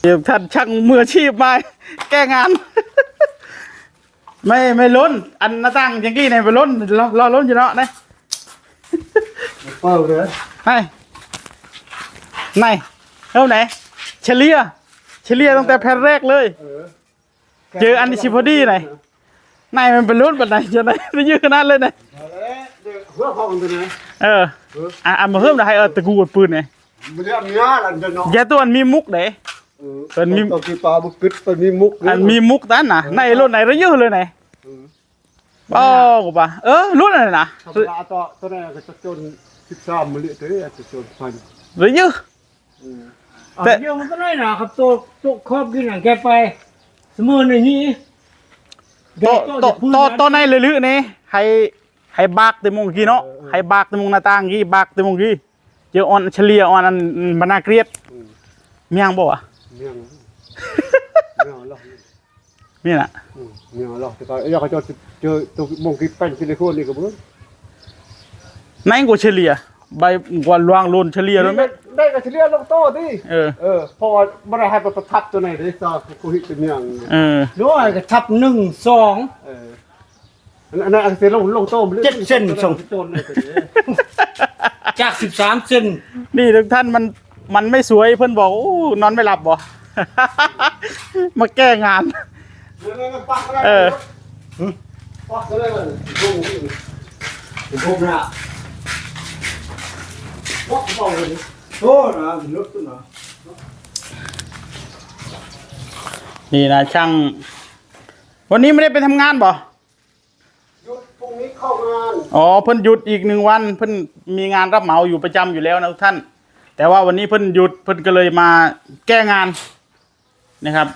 เดี๋ยวท่านช่างมืออาชีพมาแก้งาน ไม่ไม่ล้น อันหน้าตั้งยังกี้เนี่ยไปล้นรอรอล้นอยู่เนาะนะเปิดเลยไหนไหนเท่าไหนเฉลี่ยเฉลี่ยตั้งแต่แผ่นแรกเลยเออเจออันนี้ชิพอดีไหนไหนมันเป็นล้นแบบไหนจะไหนไม่ยืดขนาดเลยไหนะเอาเลยเดี๋ยวเพื่อพ่อมันตัวไหนเอออะอะมาเพิ่มหน่อยให้เออตะกูกดปืนไงมันจะมีอะไรเดี๋ยวเนาะอย่าตัวอันมีมุกเด้เออเป็นมีตัวกีปลาบุกกึดเป็นมีมุกอันมีมุกนั้นนะในรุ่นไหนระเยอะเลยไหนบ้ากูป่ะเออรุ่นไหนนะธรรมดาตัวตัวนั้นก็จะจนสิบสามมิลลิเตอร์จะจนพันระเยอะแต่แต่เดี๋ยวมันก็ได้นะครับตัวตัวครอบกินหนังแกไปสมมุติในนี้โตโตโตโตในเลยลึนี่ให้ให้บากเต็มมงกี้เนาะให้บากเต็มมงหน้าต่างกี้บากเต็มมงกี้เจอออนเฉลี่ยออนอันบรรณาเกลียดเมียงบ่วะ เมียงเมียงหรอกนี่น่ะเมียงหรอกแต่ก็อยากจะเจอตัวมงกีเป็นที่ในคนนี่ก็บ่รู้ไหนกูเฉลี่ยใบกว่าลวงลุนเฉลี่ยแล้วไหมได้ก็เฉลี่ยลงโตดิเออเออเพราะว่าบ่ได้ให้ประทับตัวไหนได้ซะกูฮิตเป็นเมียงเออน้อยก็ทับหนึ่งสองเอออันนั้นอันเสียลงลงโตมเจ็ดเส้นส่งโจนเลยตัวนี้จากสิบสามเซนนี่ทุกท่านมัน มันไม่สวยเพื่อนบอกโอ้นอนไม่หลับบ่ มาแก้งาน เออปักเลยลงผมนะปักเบาเลยโอ้นะลึกตัวนะนี่นะช่าง วันนี้ไม่ได้ไปทำงานบ่หยุดพรุ่งนี้เข้างาน อ๋อเพิ่นหยุดอีกหนึ่งวัน เพิ่นมีงานรับเหมาอยู่ประจำอยู่แล้วนะทุกท่าน แต่ว่าวันนี้เพิ่นหยุดเพิ่นก็เลยมาแก้งานนะครับ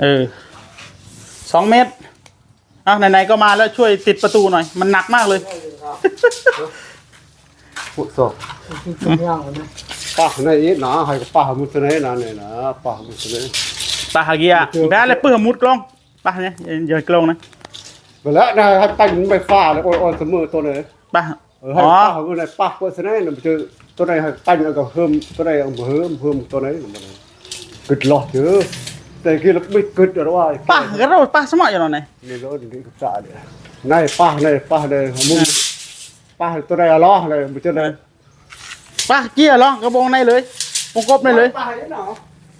เออสองเมตรอะไหนๆก็มาแล้วช่วยติดประตูหน่อย มันหนักมากเลยปุศอกตัวอย่างนะปักในอีหนาให้ก็ปักมุสเนนะเนี่ยนะปักมุสเนปาฮาเกียแพ้เลยเปื้อมุดกล้องปาเนี่ยอย่าอย่ากล้องนะไปแล้วนะให้ตั้งไปฟ้าแล้วอ่อนๆเสมอตัวเลยปา เออให้อ๋อปักมุสเนปักมุสเนน่ะมันจะตัวไหนให้ตั้งแล้วก็เพิ่มตัวไหนเอาเพิ่มเพิ่มตัวไหนมันกึดหลอดเยอะแต่คือเราไม่กึดหรอกว่าปาก็เราปาสมัยอยู่ตอนไหนนี่รถนี่กับสาเนี่ยนายป้าเลยป้าเลยมึงป้าตัวใดอะล้อเลยมันจะเลยปาเกียร์เหรอกระบองในเลยวงกบในเลยป้าเห็นเนาะ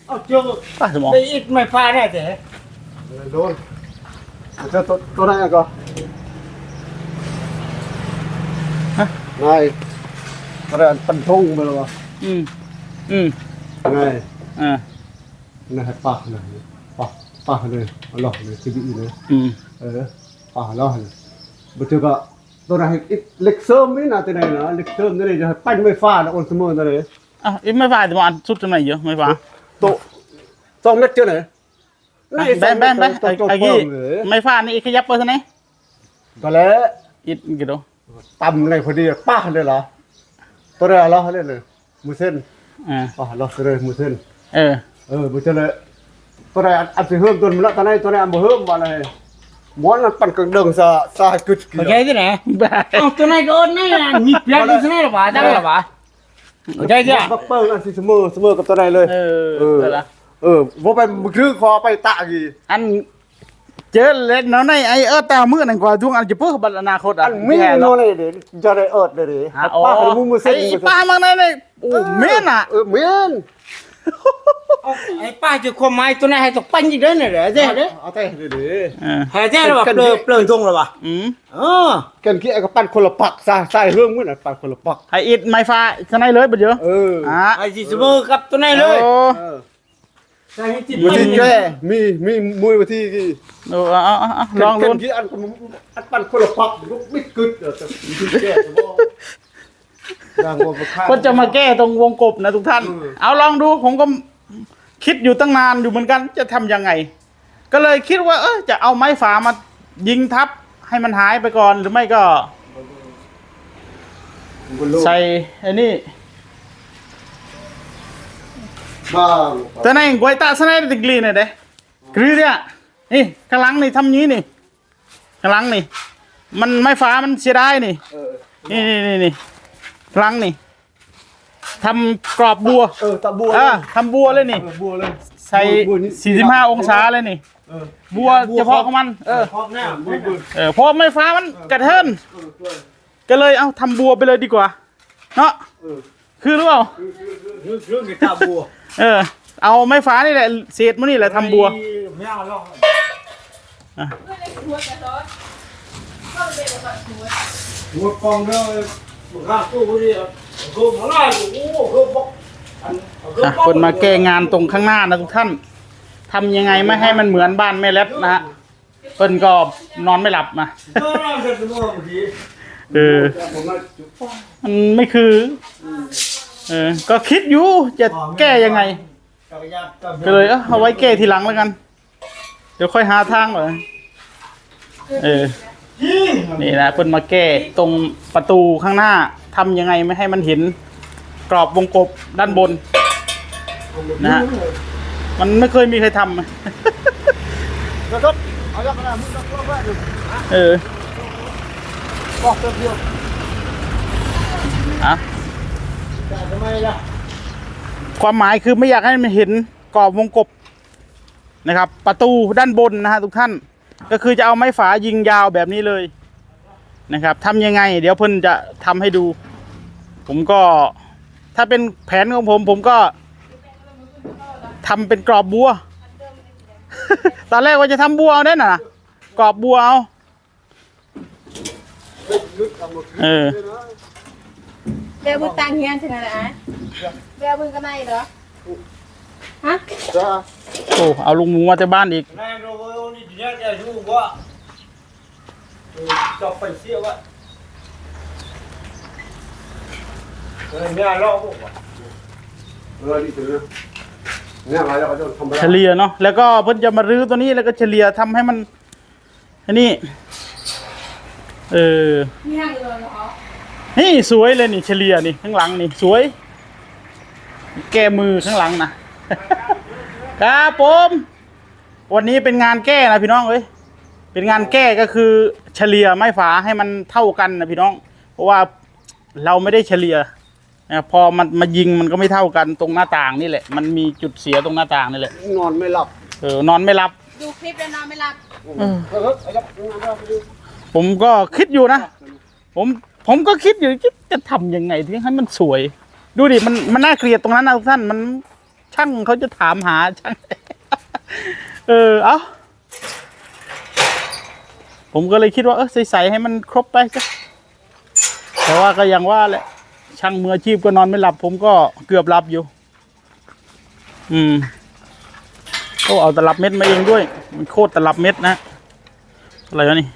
เอาเจ้าปาสมองได้อิดไม่ฟ้าได้แต่โดนมันจะตัวตัวไหนก็ นายอะไรปันทงไปแล้ววะอืมอืมนายอ่านายป้าเลยป้าป้าเลยเอาล้อเลยชีวิตเลยอืมเออป้าล้อเลยมันจะก็ตัวไหนเล็กเสริมนี่นะตัวไหนนะเล็กเสริมนี่จะปั้นไม่ฟ้านะอนเสมอตัวไหนอะอีไม่ฟ้าแต่ว่าอันสุดจังไหนเยอะไม่ฟ้าโตสองเม็ดเจ้าไหนแบนแบนแบนไอ้ไอ้กี้ไม่ฟ้านี่อีขยับไปทางไหนก็แล้วอีกกี่โด ตำเลยพอดีป้าเลยเหรอตัวแรกเหรอเลยเลยมือเส้นอ่าป้าเหรอเลยมือเส้นเออ เออมือเส้นเลยตัวแรกอันสิเฮิมตัวมันละตอนนี้ตัวแรกอันบ่เฮิมว่าอะไรม้วนมันปั่นกระเดิงซะซะกึดกี่เข้าใจที่ไหนแบบเอาตัวไหนก็นี่นะมีเปลี่ยนตัวไหนหรอวะจังหรอวะเข้าใจที่บักเปิ้งอันสิเสมอเสมอกับตัวไหนเลย เออเออเออละเออบ่ไปมือคือคอไปตะกี่อัน เจอเล่นแล้วในไอเออตามือนั่นกว่าทุกอันจะเพื่อบัตรอนาคตอะอันมีแย่โน่เนาะนเลยเด้จะได้เอิดเลยเด้อะอ๋อป้าให้มือมือเส้นไอ้มือเส้นป้ามาในในโอ้เม่นอะเออเมียนไอ้ป้าจะความหมายตัวไหนให้ตกปั้นอีกเด้อเนี่ยเด้อเด้อเด้อเอาแต่เลยเด้เออให้เด้อหรอวะเปลือยเปลือยทงหรอวะอืมเออกันกี้ไอ้ก็ปั่นคนละปักซะใส่เรื่องมื้อน่ะปั่นคนละปักไออิดไม่ฟ้าทางไหนเลยบัดเยอะเอออะไอ้สิสมอกับตัวไหนเลยโอ้เออ ใช่ที่วิปั้นธีแก้มีมีมวยวิธีกี่โอ้เอาเอาเอาลองกัดูนกี่อันก็อันปั่นคนละปักลุกไม่กึดเออแต่วิธีแก้ก็บ่ดังบ่บ่ค่าก็จะมาแก้ตรงวงกบนะทุกท่านเออเอาลองดูผมก็คิดอยู่ตั้งนานอยู่เหมือนกันจะทำยังไง ก็เลยคิดว่า เออจะเอาไม้ฝามายิงทับให้มันหายไปก่อนหรือไม่ก็บ่รู้ใส่ไอ้นี่บ้าง แต่ในกวยตาสไนติกลีเนี่ยเด้กรือเนี่ยนี่ข้างหลังนี่ทำงี้นี่ข้างหลังนี่ มันไม้ฝามันเสียดายนี่เออนี่นี่นี่นี่ข้างหลังนี่ทำกรอบบัว เออตะบัวอ่าทำบัวเลยนี่เออบัวเลย ใส่บัวนี่สี่สิบห้าองศาเลยนี่เออบัวเฉพาะของมัน เออพร้อมหน้าบัวบัวเออเพราะไม้ฟ้ามันกระเทินเออเออก็เลยเอาทำบัวไปเลยดีกว่า เนาะเออคือหรือเปล่าเรื่องเรื่องกีตาร์บัว เออ เอาไม้ฟ้านี่แหละเศษมันนี่แหละทำบัวไม่เอาหรอกหัวกองเด้อมันข้างตู้พอดีอะคือมาไล่โอ้คือบอกอันคืออะบอกคนมาแก้งานตรงข้างหน้านะทุกท่านทำยังไงไม่ให้มันเหมือนบ้านแม่เล็บนะฮะเพิ่นก็นอนไม่หลับมาเออเราจะดูว่าบางทีเออผมว่าจุ๊บมันไม่คือ เออ ก็คิดอยู่จะแก้ยังไง ก็เลยเอ้าเอาไว้แก้ทีหลังแล้วกัน เดี๋ยวค่อยหาทางเลยเออ นี่นะเพิ่นมาแก้ตรงประตูข้างหน้าทำยังไงไม่ให้มันเห็น กรอบวงกบด้านบน นะฮะมันไม่เคยมีใครทำเอาละกระดาษมึงก็ว่าว่าอยู่เออบอกเดียวอะ ความหมายคือไม่อยากให้มันเห็นกรอบวงกบนะครับ ประตูด้านบนนะฮะทุกท่าน ก็คือจะเอาไม้ฝายิงยาวแบบนี้เลยนะครับทำยังไง เดี๋ยวเพิ่นจะทำให้ดู ผมก็ถ้าเป็นแผนของผม ผมก็ทำเป็นกรอบบัว ตอนแรกว่าจะทำบัวเอาได้น่นะกรอบบัวเอาเออ เดี๋ยวมึงตังเฮียนใช่ไหมล่ะเดี๋ยวมึงก็ไม่เหรอฮะจ้าโอ้เอาลุงหมูมาจากบ้านอีกนายโรเบโอนี่เดี๋ยวจะรู้ว่าเออจะไปเสียว่าเออเนี่ยราบอกว่าเออนี่ถือเนี่ยอะไรแล้วก็จะทำเฉลี่ยเนาะแล้วก็เพิ่นจะมารื้อตัวนี้แล้วก็เฉลี่ยทำให้มันอันนี้เออมีห้างเลยเหรอ นี่สวยเลยนี่เฉลี่ยนี่ข้างหลังนี่สวย แก้มือข้างหลังนะครับผมวันนี้เป็นงานแก้นะพี่น้องเอ้ยเป็นงานแก้ก็คือเฉลี่ยไม้ฝาให้มันเท่ากันนะพี่น้อง เพราะว่าเราไม่ได้เฉลี่ยนะพอมันมายิงมันก็ไม่เท่ากันตรงหน้าต่างนี่แหละ มันมีจุดเสียตรงหน้าต่างนี่แหละนอนไม่หลับเออนอนไม่หลับ ดูคลิปแล้วนอนไม่หลับเออเออเอาละงานเราไปดูผมก็คิดอยู่นะ ผม ผมก็คิดอยู่จะจะทำยังไงถึงให้มันสวย ดูดิมันมันน่าเกลียดตรงนั้นนะทุกท่านมันช่างเขาจะถามหาช่างเออเอาผมก็เลยคิดว่าเออใส่ให้มันครบไปจ้ะแต่ว่าก็ยังว่าแหละช่างมืออาชีพก็นอนไม่หลับ ผมก็เกือบหลับอยู่ อืมโอ้เอาตลับเม็ดมาเองด้วย มันโคตรตลับเม็ดนะอะไรวะนี่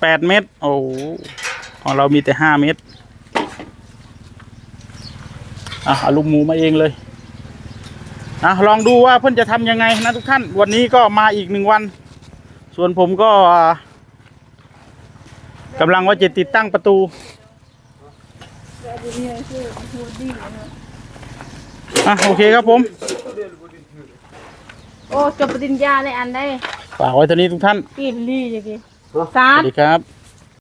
แปดเมตรโอ้ ของเรามีแต่ห้าเมตรอะเอาลูกหมูมาเองเลยอะลองดูว่าเพื่อนจะทำยังไงนะทุกท่าน วันนี้ก็มาอีกหนึ่งวัน ส่วนผมก็อ่ากำลังว่าจะติดตั้งประตูอะโอเคครับผม โอ้จบปริญญาเลยอันได้ฝากไว้เท่านี้ทุกท่านปีนลี่อย่างงี้สสาวัดสดีครับ